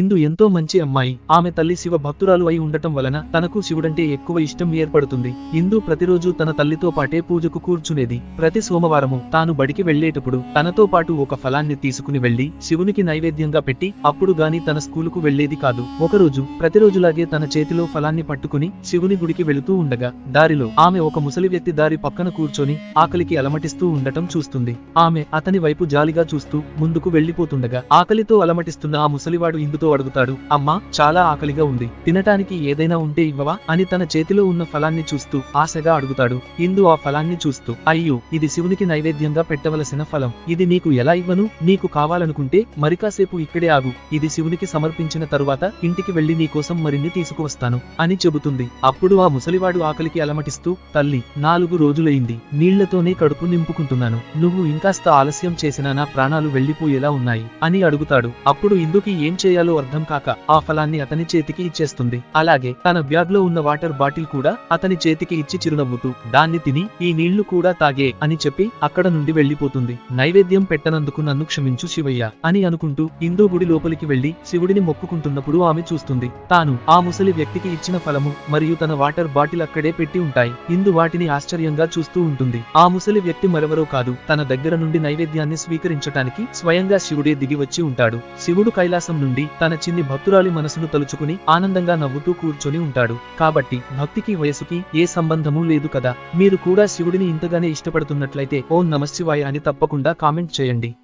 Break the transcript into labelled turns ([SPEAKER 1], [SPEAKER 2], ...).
[SPEAKER 1] ఇందు ఎంతో మంచి అమ్మాయి. ఆమె తల్లి శివ భక్తురాలు అయి ఉండటం వలన తనకు శివుడంటే ఎక్కువ ఇష్టం ఏర్పడుతుంది. ఇందు ప్రతిరోజు తన తల్లితో పాటే పూజకు కూర్చునేది. ప్రతి సోమవారము తాను బడికి వెళ్ళేటప్పుడు తనతో పాటు ఒక ఫలాన్ని తీసుకుని వెళ్ళి శివునికి నైవేద్యంగా పెట్టి అప్పుడు గాని తన స్కూలుకు వెళ్ళేది కాదు. ఒకరోజు ప్రతిరోజులాగే తన చేతిలో ఫలాన్ని పట్టుకుని శివుని గుడికి వెళుతూ ఉండగా దారిలో ఆమె ఒక ముసలి వ్యక్తి దారి పక్కన కూర్చొని ఆకలికి అలమటిస్తూ ఉండటం చూస్తుంది. ఆమె అతని వైపు జాలిగా చూస్తూ ముందుకు వెళ్ళిపోతుండగా ఆకలితో అలమటిస్తున్న ఆ ముసలివాడు ఇందుతో అడుగుతాడు అమ్మా చాలా ఆకలిగా ఉంది. తినటానికి ఏదైనా ఉంటే ఇవ్వవా? అని తన చేతిలో ఉన్న ఫలాన్ని చూస్తూ ఆశగా అడుగుతాడు. ఇందు ఆ ఫలాన్ని చూస్తూ అయ్యో ఇది శివునికి నైవేద్యంగా పెట్టవలసిన ఫలం. ఇది నీకు ఎలా ఇవ్వను? నీకు కావాలనుకుంటే మరికాసేపు ఇక్కడే ఆగు. ఇది శివునికి సమర్పించిన తరువాత ఇంటికి వెళ్ళి నీకోసం మరిన్ని తీసుకువస్తాను అని చెబుతుంది. అప్పుడు ఆ ముసలివాడు ఆకలికి అలమటిస్తూ తల్లి నాలుగు రోజులైంది. నీళ్ళతోనే కడుపు నింపుకుంటున్నాను. నువ్వు ఇంకాస్త ఆలస్యం చేసినా నా ప్రాణాలు వెళ్ళిపోయేలా ఉన్నాయి అని అడుగుతాడు. అప్పుడు ఇందుకి ఏం చేయాలో అర్థం కాక ఆ ఫలాన్ని అతని చేతికి ఇచ్చేస్తుంది. అలాగే తన బ్యాగ్లో ఉన్న వాటర్ బాటిల్ కూడా అతని చేతికి ఇచ్చి చిరునవ్వుతూ దాన్ని తిని ఈ నీళ్ళు కూడా తాగే అని చెప్పి అక్కడ నుండి వెళ్ళిపోతుంది నైవేద్యం పెట్టనందుకు నన్ను క్షమించు శివయ్య అని అనుకుంటూ ఇందు గుడి లోపలికి వెళ్ళి శివుడిని మొక్కుకుంటున్నప్పుడు ఆమె చూస్తుంది. తాను ఆ ముసలి వ్యక్తికి ఇచ్చిన ఫలము మరియు తన వాటర్ బాటిల్ అక్కడే పెట్టి ఉంటాయి. ఇందు వాటిని ఆశ్చర్యంగా చూస్తూ ఉంటుంది. ఆ ముసలి వ్యక్తి మరెవరో కాదు. తన దగ్గర నుండి నైవేద్యాన్ని స్వీకరించటానికి స్వయంగా శివుడే దిగి వచ్చి ఉంటాడు. శివుడు కైలాసం నుండి తన చిన్ని భక్తురాలి మనసును తలుచుకుని ఆనందంగా నవ్వుతూ కూర్చొని ఉంటాడు. కాబట్టి భక్తికి వయసుకి ఏ సంబంధమూ లేదు కదా. మీరు కూడా శివుడిని ఇంతగానే ఇష్టపడుతున్నట్లయితే ఓం నమశివాయ అని తప్పకుండా కామెంట్ చేయండి.